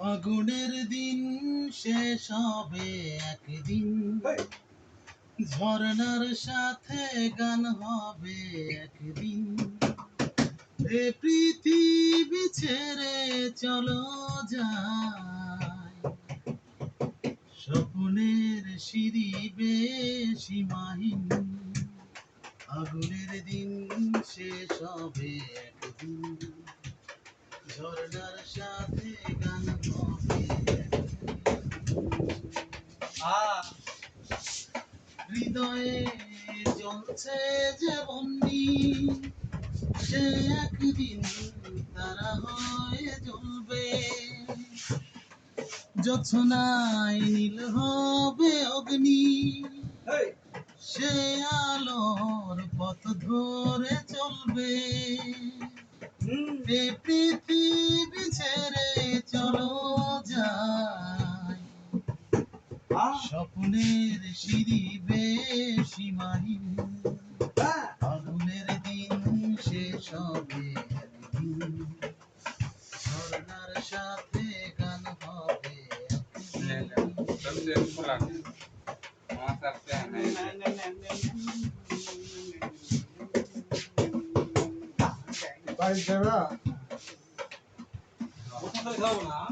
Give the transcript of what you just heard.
আগুনের দিন শেষ হবে একদিন। ঝর্ণার সাথে গান হবে একদিন। এ পৃথিবী ছেড়ে চলো যায়। স্বপ্নের সিঁড়ি সীমাহীন আগুনের দিন শেষ হবে একদিন। সাথে গান হৃদয়ে জ্বলছে যে বন্দি সে একদিন তারা হয়ে জ্বলবে। যছনায় নীল হবে অগ্নি সে আলোর পথ ধরে চলবে। হুম এ পৃথিবী ছেড়ে চলো আ স্বপ্নের সিঁড়ি সীমাহীন হ্যাঁ আগুনের দিন শেষ হবে ঝর্ণার সাথে গান হবে। বাড়ি 那小伙子